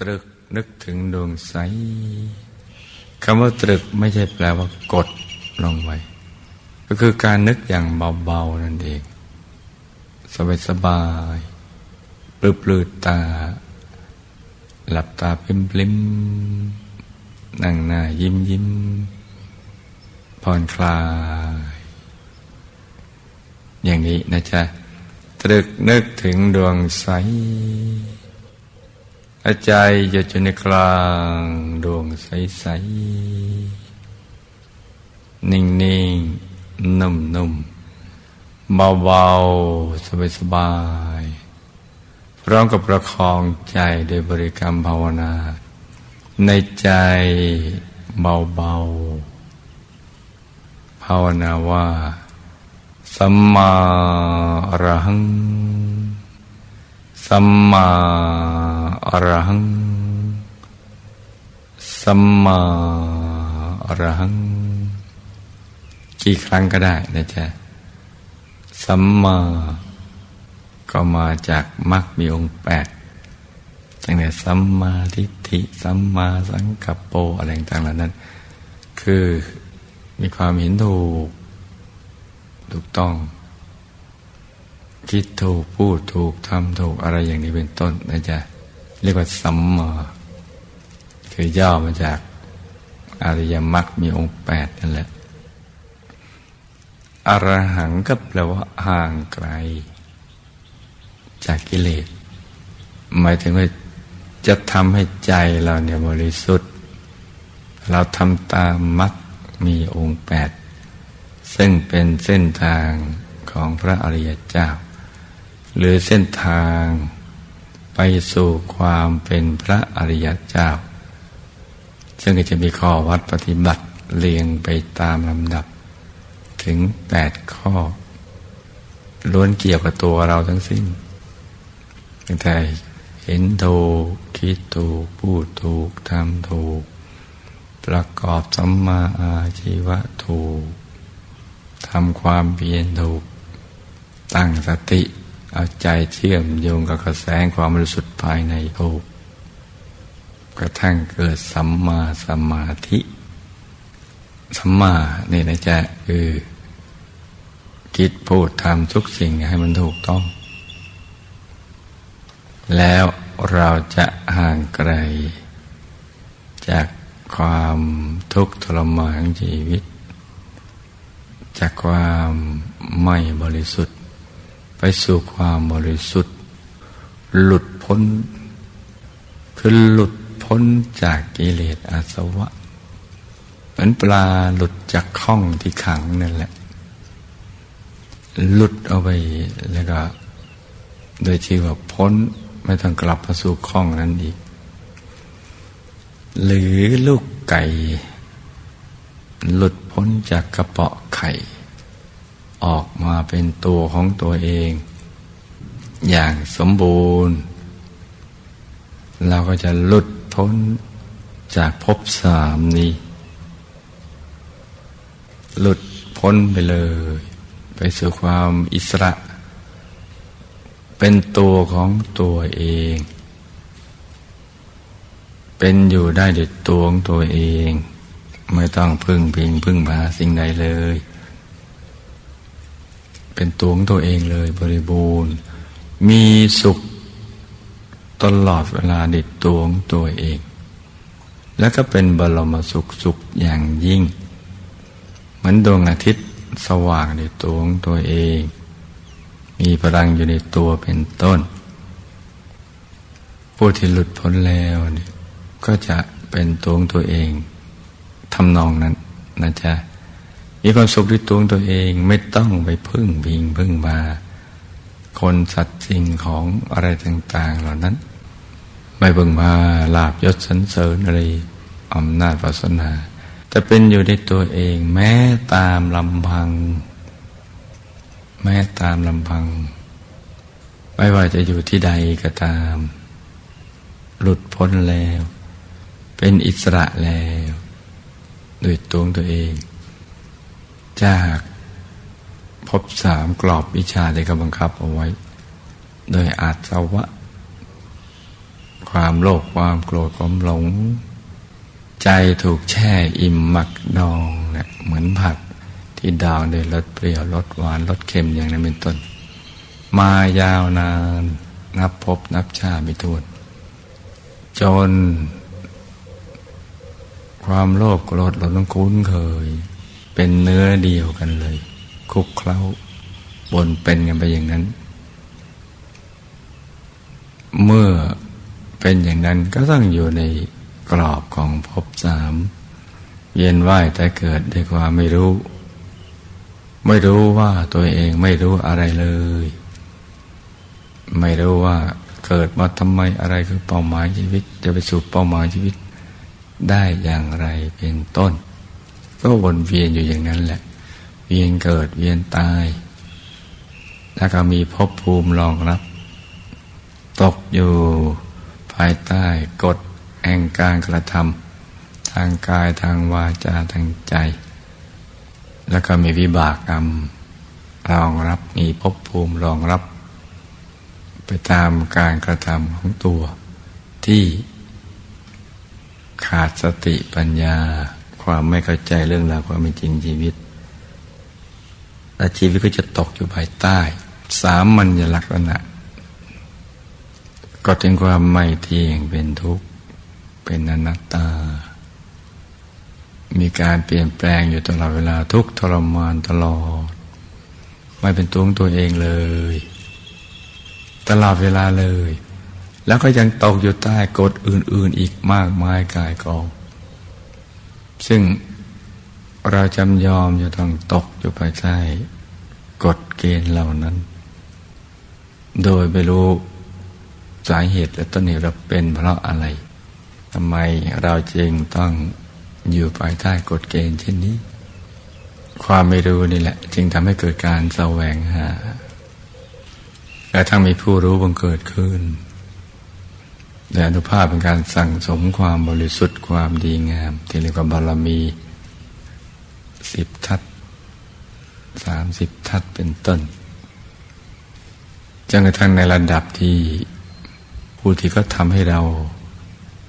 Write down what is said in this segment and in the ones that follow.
ตรึกนึกถึงดวงใสคำว่าตรึกไม่ใช่แปลว่ากดลงไว้ ก็คือการนึกอย่างเบาๆนั่นเอง สบายๆปลืดๆตา หลับตาพลิมๆนั่งหน้ายิ้มยิ้มผ่อนคลาย อย่างนี้นะจ๊ะตรึกนึกถึงดวงใส อาใจหยุดอยู่ในกลางดวงใส ๆ นิ่ง ๆ นุ่ม ๆ เบา ๆ สบาย ๆ พร้อมกับประคองใจโดยบริกรรมภาวนา ในใจเบา ๆ ภาวนาว่า สัมมาอรหัง สัมมา อรหัง สัมมาอรหัง กี่ครั้งก็ได้นะจ๊ะ สัมมา ก็มาจากมรรคมีองค์แปดตั้งแต่สัมมาทิฏฐิ สัมมาสังกัปโปอะไรต่างๆเหล่านั้น คือมีความเห็นถูก ถูกต้อง คิดถูก พูดถูกทำถูกอะไรอย่างนี้เป็นต้นนะจ๊ะ เรียกว่าสัมมาคือย่อมาจากอริยมรรคมีองค์แปดนั่นแหละ อรหังก็แปลว่าห่างไกล จากกิเลส หมายถึงว่าจะทำให้ใจเราเนี่ยบริสุทธิ์ เราทำตามมรรคมีองค์แปด ซึ่งเป็นเส้นทางของพระอริยเจ้า หรือเส้นทาง ไปสู่ความเป็นพระอริยเจ้า ซึ่งก็จะมีข้อวัดปฏิบัติเรียงไปตามลำดับ ถึงแปดข้อ ล้วนเกี่ยวกับตัวเราทั้งสิ้นตั้งแต่เห็นถูกคิดถูกพูดถูกทำถูก ประกอบสัมมาอาชีวะถูกทำความเพียรถูก ตั้งสติ เอาใจเชื่อมโยงกับกระแสความบริสุทธิ์ภายในถูกกระทั่งเกิดสัมมาสมาธิ สัมมาเนี่ยนะจ๊ะคือคิดพูดทำทุกสิ่งให้มันถูกต้อง แล้วเราจะห่างไกล จากความทุกข์ทรมานของชีวิต จากความไม่บริสุทธิ์ ไปสู่ความบริสุทธิ์ หลุดพ้น คือหลุดพ้นจากกิเลสอาสวะ เหมือนปลาหลุดจากข้องที่ขังนั่นแหละ หลุดเอาไปแล้วก็ โดยที่ว่าพ้นไม่ต้องกลับมาสู่ข้องนั้นอีก หรือลูกไก่ หลุดพ้นจากกระเปาะไข่ ออกมาเป็นตัวของตัวเอง อย่างสมบูรณ์ เราก็จะหลุดพ้นจากภพสามนี้ หลุดพ้นไปเลย ไปสู่ความอิสระ เป็นตัวของตัวเอง เป็นอยู่ได้ด้วยตัวของตัวเอง ไม่ต้องพึ่งพิงพึ่งพาสิ่งใดเลย เป็นตัวของตัวเองเลยบริบูรณ์ มีสุขตลอดเวลาดิดตัวของตัวเอง แล้วก็เป็นบรมสุขสุขอย่างยิ่ง เหมือนดวงอาทิตย์สว่างในตัวของตัวเอง มีพลังอยู่ในตัวเป็นต้น ผู้ที่หลุดพ้นแล้วก็จะเป็นตัวของตัวเองทำนองนั้นนะจ๊ะ มีความสุขด้วยตัวตัวเองไม่ต้องไปพึ่งพิงพึ่งมาคนสัตว์สิ่งของอะไรต่าง ๆ เหล่านั้น ไม่พึ่งมาลาบยศสันเสริญอะไรอำนาจวาสนาแต่เป็นอยู่ในตัวเองแม้ตามลำพัง แม้ตามลำพัง ไม่ว่าจะอยู่ที่ใดก็ตาม หลุดพ้นแล้ว เป็นอิสระแล้ว ด้วยตัวตัวเอง จากพบสามกรอบวิชาที่กำบังคับเอาไว้ โดยอาจสวะ ความโลภความโกรธความหลง ใจถูกแช่อิ่มหมักดองเนะเหมือนผักที่ดองด้วยรสเปรี้ยวรสหวานรสเค็มอย่างนั้นเป็นต้น มายาวนานนับพบนับชาไม่ถ้วนจน ความโลภโกรธเราต้องคุ้นเคย เป็นเนื้อเดียวกันเลย คุกเคล้าบนเป็นกันไปอย่างนั้น เมื่อเป็นอย่างนั้นก็ต้องอยู่ในกรอบของภพสามเย็นไหวแต่เกิดด้วยความไม่รู้ ไม่รู้ว่าตัวเองไม่รู้อะไรเลย ไม่รู้ว่าเกิดมาทำไมอะไรคือเป้าหมายชีวิต จะไปสู่เป้าหมายชีวิตได้อย่างไรเป็นต้น ก็วนเวียนอยู่อย่างนั้นแหละ เวียนเกิดเวียนตาย แล้วก็มีภพภูมิรองรับ ตกอยู่ภายใต้กฎแห่งการกระทำทางกายทางวาจาทางใจ แล้วก็มีวิบากกรรมรองรับมีภพภูมิรองรับ ไปตามการกระทำของตัวที่ขาดสติปัญญา ความไม่เข้าใจเรื่องราวความเป็นจริงชีวิตและชีวิตก็จะตกอยู่ภายใต้ สามัญลักษณะก็ถึงความไม่เที่ยงเป็นทุกข์ เป็นอนัตตา มีการเปลี่ยนแปลงอยู่ตลอดเวลาทุกทรมานตลอด ไม่เป็นตัวของตัวเองเลย ตลอดเวลาเลย แล้วก็ยังตกอยู่ใต้กฎอื่น ๆ อีกมากมายกายกอง ซึ่งเราจำยอมจะต้องตกอยู่ภายใต้กฎเกณฑ์เหล่านั้น โดยไม่รู้สาเหตุและต้นเหตุเราเป็นเพราะอะไรทำไมเราจึงต้องอยู่ภายใต้กฎเกณฑ์เช่นนี้ ความไม่รู้นี่แหละ จึงทำให้เกิดการแสวงหาและทั้งมีผู้รู้บังเกิดขึ้น แต่อนุภาพเป็นการสั่งสมความบริสุทธิ์ความดีงาม ที่เรียกว่าบารมีสิบทัศสามสิบทัศเป็นต้นจนกระทั่งในระดับที่ผู้ที่เขาทำให้เรา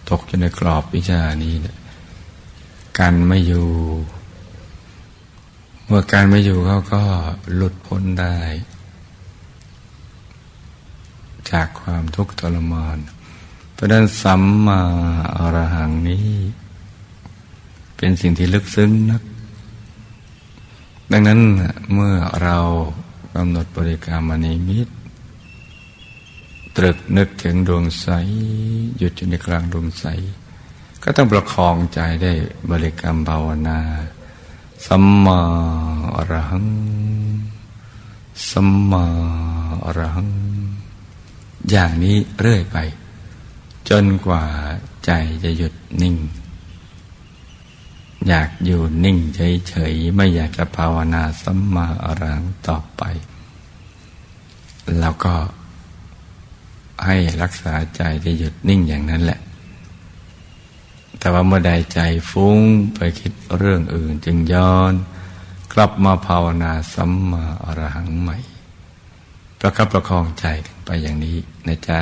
ตกอยู่ในกรอบวิชานี้เนี่ยการไม่อยู่ เมื่อการไม่อยู่เขาก็หลุดพ้นได้ จากความทุกข์ทรมาน ราะนั้นสัมมาอรหังนี้ เป็นสิ่งที่ลึกซึ้งนัก ดังนั้นเมื่อเรากำหนดบริกรรมนิมิต ตรึกนึกถึงดวงใสหยุดอยู่ในกลางดวงใส ก็ต้องประคองใจได้บริกรรมภาวนา สัมมาอรหัง สัมมาอรหัง อย่างนี้เรื่อยไป จนกว่าใจจะหยุดนิ่ง อยากอยู่นิ่งเฉยๆไม่อยากจะภาวนาสัมมาอรังต่อไปแล้วก็ให้รักษาใจที่หยุดนิ่งอย่างนั้นแหละ แต่ว่าเมื่อใดใจฟุ้งไปคิดเรื่องอื่นจึงย้อน กลับมาภาวนาสัมมาอรหังใหม่ ประคับประคองใจกันไปอย่างนี้นะจ๊ะ